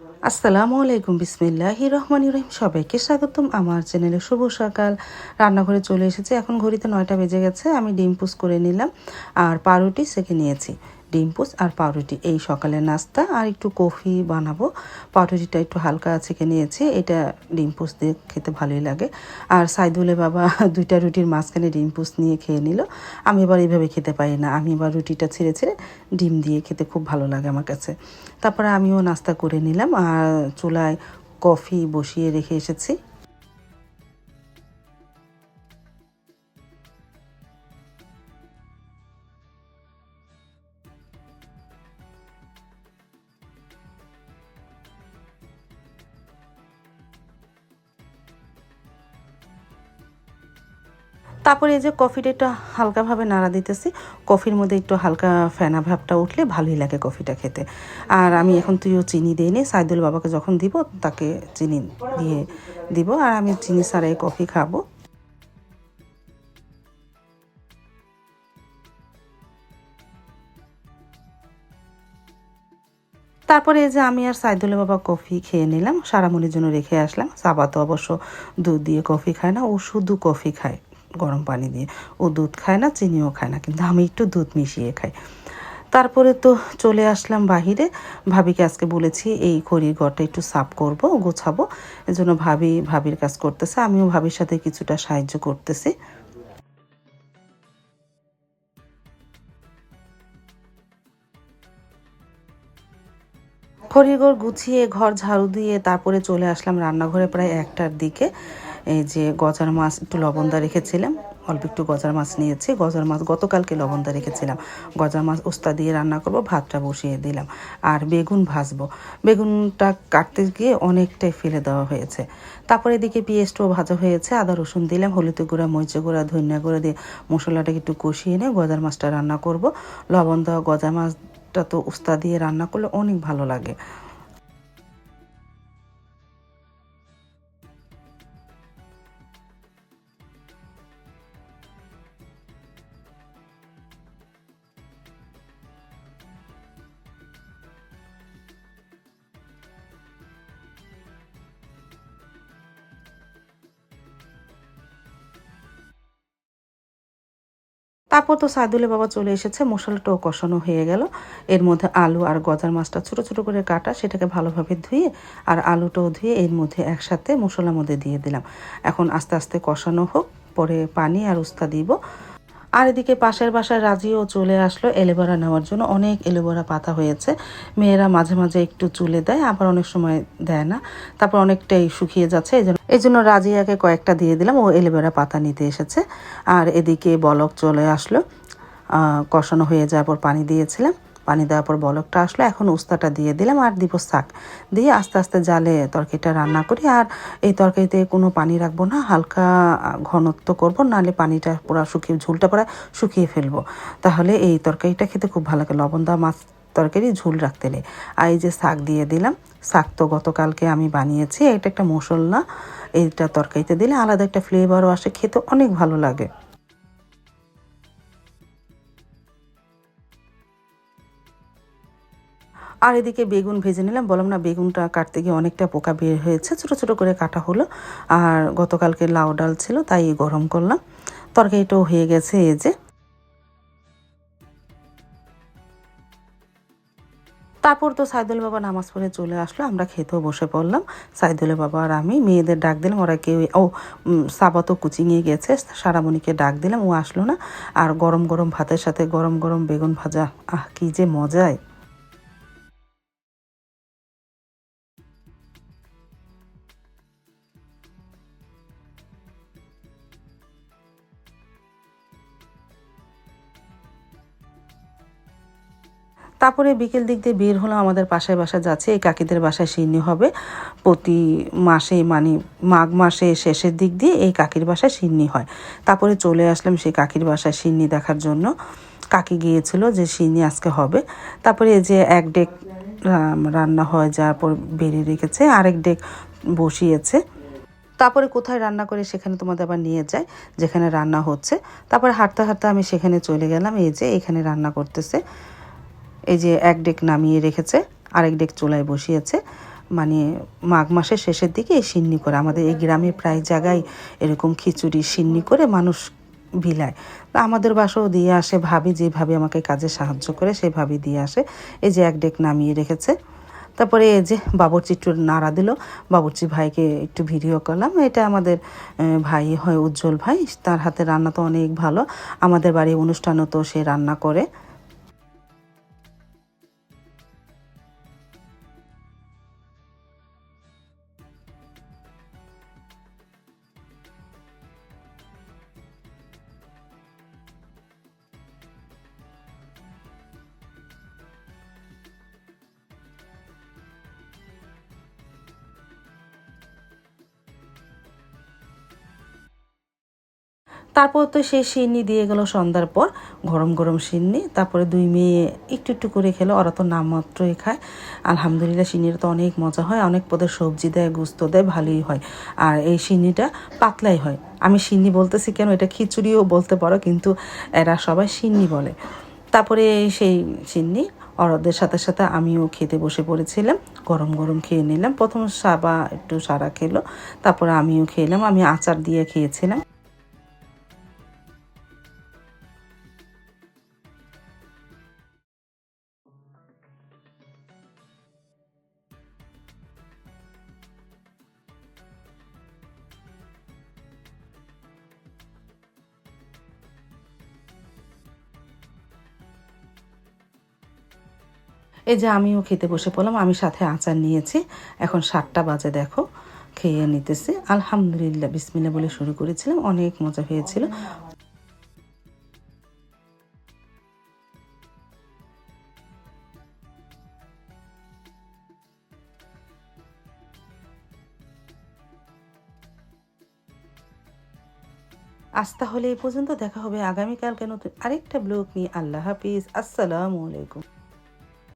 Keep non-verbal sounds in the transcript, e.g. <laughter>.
আসসালামু আলাইকুম বিসমিল্লাহ রহমান রহিম। সবাইকে স্বাগতম আমার চ্যানেলে শুভ সকাল। রান্নাঘরে চলে এসেছে। এখন ঘড়িতে নয়টা বেজে গেছে। আমি ডিম পুস করে নিলাম আর পাউরুটি সেকে নিয়েছি। ডিম পুস আর পাউরুটি। এই সকালের নাস্তা আর একটু কফি বানাবো। পাউরুটিটা একটু হালকা ছেঁকে নিয়েছি। এটা ডিম পুস দিয়ে খেতে ভালোই লাগে। আর সাইদুলে বাবা <laughs> দুইটা রুটির মাঝখানে ডিম পুস নিয়ে খেয়ে নিল। আমি এবার এইভাবে খেতে পারি না। আমি এবার রুটিটা ছেড়ে ছেড়ে ডিম দিয়ে খেতে খুব ভালো লাগে আমার কাছে। তারপরে আমিও নাস্তা করে নিলাম। আর চুলায় কফি বসিয়ে রেখে এসেছি। তারপরে এই যে কফিটা একটু হালকাভাবে নাড়া দিতেছি। কফির মধ্যে একটু হালকা ফেনা ভাবটা উঠলে ভালোই লাগে কফিটা খেতে। আর আমি এখন তুইও চিনি দিই নি, সাইদুল বাবাকে যখন দিব তাকে চিনি দিয়ে দিব। আর আমি চিনি ছাড়াই কফি খাব। তারপরে এই যে আমি আর সাইদুলের বাবা কফি খেয়ে নিলাম সারামনির জন্য রেখে আসলাম। সাবা তো অবশ্য দুধ দিয়ে কফি খায় না, ও শুধু কফি খায়। গরম পানি দিয়ে। ও দুধ খায় না, চিনিও খায় না, কিন্তু আমি একটু দুধ মিশিয়ে খাই। তারপরে তো চলে আসলাম বাহিরে। ভাবিকে আজকে বলেছি, এই খড়ির ঘরটা একটু সাফ করব, গোছাবো। এজন্য ভাবি, ভাবির কাজ করতেছে। আমিও ভাবির সাথে কিছুটা সাহায্য করতেছি। খড়িঘর গুছিয়ে, ঘর ঝাড়ু দিয়ে তারপরে চলে আসলাম রান্নাঘরে প্রায় একটার দিকে। এই যে গজার মাছ একটু লবণদা রেখেছিলাম। অল্প একটু গজার মাছ নিয়েছি। গজার মাছ গতকালকে লবণদা রেখেছিলাম। গজার মাছ উস্তা দিয়ে রান্না করব, ভাতটা বসিয়ে দিলাম। আর বেগুন ভাজবো। বেগুনটা কাটতে গিয়ে অনেকটাই ফেলে দেওয়া হয়েছে। তারপরে এদিকে পেঁয়াজটাও ভাজা হয়েছে। আদা, রসুন দিলাম, হলুদ গুঁড়া, মরিচ গুঁড়া, ধনিয়া গুঁড়া দিয়ে মশলাটাকে একটু কষিয়ে নিয়ে গজার মাছটা রান্না করব। লবণ দেওয়া গজার মাছটা তো উস্তা দিয়ে রান্না করলে অনেক ভালো লাগে। তারপর তো সাইদুলের বাবা চলে এসেছে মশলাটাও কষানো হয়ে গেল। এর মধ্যে আলু আর গজার মাছটা ছোটো ছোটো করে কাটা, সেটাকে ভালোভাবে ধুয়ে আর আলুটাও ধুয়ে এর মধ্যে একসাথে মশলার মধ্যে দিয়ে দিলাম। এখন আস্তে আস্তে কষানো হোক, পরে পানি আর উস্তা দিব। আর এদিকে পাশের বাসায় রাজিও চলে আসলো এলোভেরা নেওয়ার জন্য। অনেক এলোভেরা পাতা হয়েছে। মেয়েরা মাঝে মাঝে একটু চুলে দেয়, আবার অনেক সময় দেয় না। তারপর অনেকটাই শুকিয়ে যাচ্ছে, এই জন্য এই জন্য রাজিয়াকে কয়েকটা দিয়ে দিলাম। ও এলোভেরা পাতা নিতে এসেছে। আর এদিকে বলক চলে আসলো। কষানো হয়ে যাওয়ার পর পানি দিয়েছিলাম। পানি দেওয়ার পর বলকটা আসলো। এখন উস্তাটা দিয়ে দিলাম আর দিব শাক। দিয়ে আস্তে আস্তে জালে তরকারিটা রান্না করি। আর এই তরকারিতে কোনো পানি রাখব না, হালকা ঘনত্ব করব, নাহলে পানিটা পুরো শুকিয়ে, ঝুলটা পুরো শুকিয়ে ফেলব। তাহলে এই তরকারিটা খেতে খুব ভালো লাগে, লবণ দেওয়া মাছ তরকারি, ঝুল রাখতে নেই। আর এই যে শাক দিয়ে দিলাম, শাক তো গতকালকে আমি বানিয়েছি, এটা একটা মশলা, এইটা তরকারিতে দিলে আলাদা একটা ফ্লেভারও আসে, খেতে অনেক ভালো লাগে। আর এদিকে বেগুন ভেজে নিলাম। বললাম, না, বেগুনটা কাটতে গিয়ে অনেকটা পোকা বের হয়েছে। ছোট ছোট করে কাটা হলো। আর গতকালকে লাউ ডাল ছিল, তাই গরম করলাম। তরকারিটাও হয়ে গেছে এই যে। তারপর তো সাইদুল বাবা নামাজ পড়ে চলে আসলো। আমরা খেতেও বসে পড়লাম। সাইদুল বাবা আর আমি মেয়েদের ডাক দিলাম। ওরা কেউ, ও সাবাতো কুচিংয়ে গেছে। সারামণিকে ডাক দিলাম। ও আসলো না। আর গরম গরম ভাতের সাথে গরম গরম বেগুন ভাজা। আহ, কী যে মজায় তারপরে বিকেল দিক দিয়ে বের হলাম, আমাদের পাশের বাসা যাচ্ছে, এই কাকিদের বাসায় সিন্নি হবে। প্রতি মাসে মানে মাঘ মাসে শেষের দিক দিয়ে এই কাকির বাসায় সিন্নি হয়। তারপরে চলে আসলাম সেই কাকির বাসায় সিন্নি দেখার জন্য। কাকি গিয়েছিল যে সিন্নি আজকে হবে। তারপরে এই যে এক ডেক রান্না হয় যার পর বেরিয়ে রেখেছে, আরেক ডেক বসিয়েছে। তারপরে কোথায় রান্না করে সেখানে তোমাদের আবার নিয়ে যায় যেখানে রান্না হচ্ছে। তারপরে হাঁটতে হাঁটতে আমি সেখানে চলে গেলাম, এই যে এখানে রান্না করতেছে। এই যে এক ডেক নামিয়ে রেখেছে, আরেক ডেক চুলায় বসিয়েছে। মানে মাঘ মাসের শেষের দিকে এই সিন্নি করে, আমাদের এই গ্রামে প্রায় জায়গায় এরকম খিচুড়ি, সিন্নি করে মানুষ বিলায়। তা আমাদের বাসাও দিয়ে আসে, ভাবি যেভাবে আমাকে কাজে সাহায্য করে সেভাবে দিয়ে আসে। এই যে এক ডেক নামিয়ে রেখেছে। তারপরে এই যে বাবুর্চি একটু নাড়া দিল। বাবুর্চি ভাইকে একটু ভিডিও করলাম। এটা আমাদের ভাই হয় উজ্জ্বল ভাই, তার হাতে রান্না তো অনেক ভালো। আমাদের বাড়ির অনুষ্ঠানও তো সে রান্না করে। তারপর তো সেই সিন্নি দিয়ে গেল সন্ধ্যার পর, গরম গরম সিন্নি। তারপরে দুই মেয়ে একটু একটু করে খেলো, ওরা তো নামমাত্রই খায়। আলহামদুলিল্লাহ, সিন্নির তো অনেক মজা হয়, অনেক পদের সবজি দেয়, গুস্ত দেয়, ভালোই হয়। আর এই সিন্নিটা পাতলাই হয়। আমি সিন্নি বলতেছি কেন, এটা খিচুড়িও বলতে পারো, কিন্তু এরা সবাই সিন্নি বলে। তারপরে সেই সিন্নি ওদের সাথে সাথে আমিও খেতে বসে পড়েছিলাম, গরম গরম খেয়ে নিলাম। প্রথম সাবা একটু সারা খেলো, তারপরে আমিও খেলাম, আমি আচার দিয়ে খেয়েছিলাম। এই যে আমিও খেতে বসে পড়লাম, আমি সাথে আচার নিয়েছি। এখন সাতটা বাজে, দেখো। খেয়ে নিতেছি। আলহামদুলিল্লাহ বিসমিল্লা বলে শুরু করেছিলাম। অনেক মজা হয়েছিল। আজ তাহলে এই পর্যন্ত দেখা হবে আগামীকালকে নতুন আরেকটা ব্লগ নিয়ে। আল্লাহ হাফিজ। আসসালামু আলাইকুম।